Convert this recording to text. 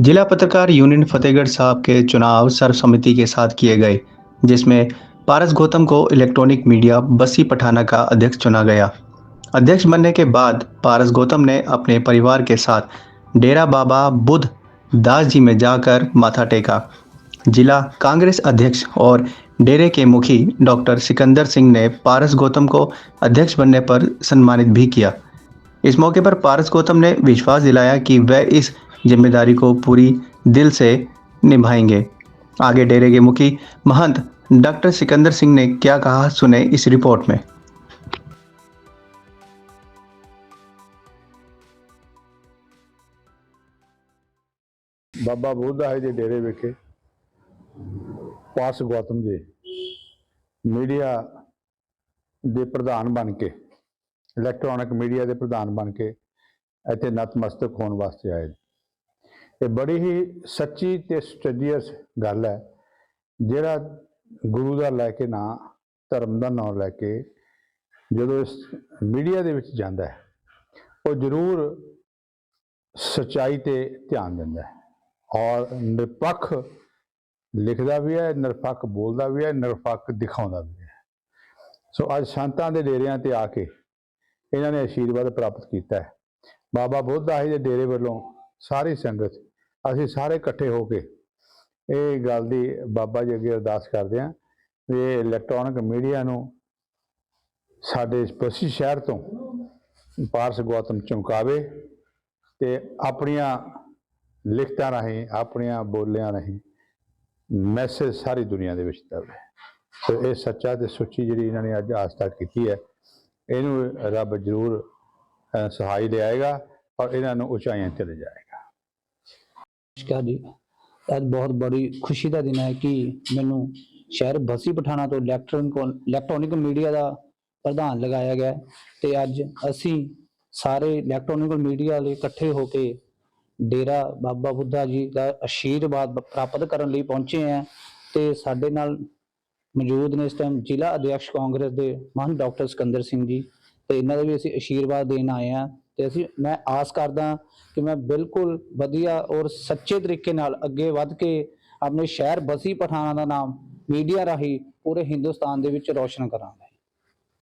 जिला पत्रकार यूनियन फतेहगढ़ साहब के चुनाव सर्वसम्मति के साथ किए गए, जिसमें पारस गौतम को इलेक्ट्रॉनिक मीडिया बसी पठाना का अध्यक्ष चुना गया। अध्यक्ष बनने के बाद पारस गौतम ने अपने परिवार के साथ डेरा बाबा बुद्ध दास जी में जाकर माथा टेका। जिला कांग्रेस अध्यक्ष और डेरे के मुखी डॉक्टर सिकंदर सिंह ने पारस गौतम को अध्यक्ष बनने पर सम्मानित भी किया। इस मौके पर पारस गौतम ने विश्वास दिलाया कि वह इस जिम्मेदारी को पूरी दिल से निभाएंगे आगे डेरे के मुखी महंत डॉक्टर सिकंदर सिंह ने क्या कहा सुने इस रिपोर्ट में ਬਾਬਾ ਬੁੱਧਾ ਜੀ ਦੇ ਡੇਰੇ ਵਿਖੇ ਪਾਸ ਗੌਤਮ ਜੀ ਮੀਡੀਆ ਦੇ ਪ੍ਰਧਾਨ ਬਣ ਕੇ ਇਲੈਕਟ੍ਰੋਨਿਕ ਮੀਡੀਆ ਦੇ ਪ੍ਰਧਾਨ ਬਣ ਕੇ ਇੱਥੇ ਨਤਮਸਤਕ ਹੋਣ ਵਾਸਤੇ ਆਏ ਨੇ। ਇਹ ਬੜੀ ਹੀ ਸੱਚੀ ਤੇ ਸਟੇਜੀਅਸ ਗੱਲ ਹੈ। ਜਿਹੜਾ ਗੁਰੂ ਦਾ ਲੈ ਕੇ ਨਾਂ, ਧਰਮ ਦਾ ਨਾਂ ਲੈ ਕੇ ਜਦੋਂ ਇਸ ਮੀਡੀਆ ਦੇ ਵਿੱਚ ਜਾਂਦਾ ਹੈ, ਉਹ ਜ਼ਰੂਰ ਸਚਾਈ ਤੇ ਧਿਆਨ ਦਿੰਦਾ ਹੈ। ਔਰ ਨਿਰਪੱਖ ਲਿਖਦਾ ਵੀ ਹੈ, ਨਿਰਪੱਖ ਬੋਲਦਾ ਵੀ ਹੈ, ਨਿਰਪੱਖ ਦਿਖਾਉਂਦਾ ਵੀ ਹੈ। ਸੋ ਅੱਜ ਸੰਤਾਂ ਦੇ ਡੇਰਿਆਂ ਤੇ ਆ ਕੇ ਇਹਨਾਂ ਨੇ ਆਸ਼ੀਰਵਾਦ ਪ੍ਰਾਪਤ ਕੀਤਾ ਹੈ। ਬਾਬਾ ਬੁੱਧ ਜੀ ਦੇ ਡੇਰੇ ਵੱਲੋਂ ਸਾਰੀ ਸੰਗਤ ਅਸੀਂ ਸਾਰੇ ਇਕੱਠੇ ਹੋ ਕੇ ਇਹ ਗੱਲ ਦੀ ਬਾਬਾ ਜੀ ਅੱਗੇ ਅਰਦਾਸ ਕਰਦੇ ਹਾਂ ਵੀ ਇਹ ਇਲੈਕਟ੍ਰੋਨਿਕ ਮੀਡੀਆ ਨੂੰ ਸਾਡੇ ਇਸ ਸ਼ਹਿਰ ਤੋਂ ਪਾਰਸ ਗੌਤਮ ਚਮਕਾਵੇ ਤੇ ਆਪਣੀਆਂ ਲਿਖਤਾਂ ਰਾਹੀਂ, ਆਪਣੀਆਂ ਬੋਲਿਆਂ ਰਾਹੀਂ ਮੈਸੇਜ ਸਾਰੀ ਦੁਨੀਆ ਦੇ ਵਿੱਚ ਦਵੇ ਸੋ ਇਹ ਸੱਚਾ ਤੇ ਸੁੱਚੀ ਜਿਹੜੀ ਇਹਨਾਂ ਨੇ ਅੱਜ ਆਸਥਾ ਕੀਤੀ ਹੈ, ਇਹਨੂੰ ਰੱਬ ਜ਼ਰੂਰ ਸਹਾਈ ਲਿਆਏਗਾ ਔਰ ਇਹਨਾਂ ਨੂੰ ਉਚਾਈਆਂ ਤੇ ਲੈ ਜਾਏਗਾ। ਨਮਸਕਾਰ ਜੀ ਅੱਜ ਬਹੁਤ ਬੜੀ ਖੁਸ਼ੀ ਦਾ ਦਿਨ ਹੈ ਕਿ ਮੈਨੂੰ ਸ਼ਹਿਰ ਬਸੀ ਪਠਾਣਾ ਤੋਂ ਇਲੈਕਟ੍ਰੋਨਿਕ ਇਲੈਕਟ੍ਰੋਨਿਕ ਮੀਡੀਆ ਦਾ ਪ੍ਰਧਾਨ ਲਗਾਇਆ ਗਿਆ ਹੈ ਤੇ ਅੱਜ ਅਸੀਂ ਸਾਰੇ ਇਲੈਕਟ੍ਰੋਨਿਕ ਮੀਡੀਆ ਵਾਲੇ ਇਕੱਠੇ ਹੋ ਕੇ ਡੇਰਾ ਬਾਬਾ ਬੁੱਧਾ ਜੀ ਦਾ ਆਸ਼ੀਰਵਾਦ ਪ੍ਰਾਪਤ ਕਰਨ ਲਈ ਪਹੁੰਚੇ ਹਾਂ ਤੇ ਸਾਡੇ ਨਾਲ ਮੌਜੂਦ ਨੇ ਇਸ ਟਾਈਮ ਜ਼ਿਲ੍ਹਾ ਅਧਿਕਸ਼ ਕਾਂਗਰਸ ਦੇ ਮਹਾਨ ਡਾਕਟਰ ਸਿਕੰਦਰ ਸਿੰਘ ਜੀ ਤੇ ਇਹਨਾਂ ਦਾ ਵੀ ਅਸੀਂ ਆਸ਼ੀਰਵਾਦ ਦੇਣ ਆਏ ਹਾਂ। ਤੇ ਅਸੀਂ, ਮੈਂ ਆਸ ਕਰਦਾ ਕਿ ਮੈਂ ਬਿਲਕੁਲ ਵਧੀਆ ਔਰ ਸੱਚੇ ਤਰੀਕੇ ਨਾਲ ਅੱਗੇ ਵੱਧ ਕੇ ਆਪਣੇ ਸ਼ਹਿਰ ਬਸੀ ਪਠਾਣਾ ਦਾ ਨਾਮ ਮੀਡੀਆ ਰਾਹੀਂ ਪੂਰੇ ਹਿੰਦੁਸਤਾਨ ਦੇ ਵਿੱਚ ਰੌਸ਼ਨ ਕਰਾਂਗਾ।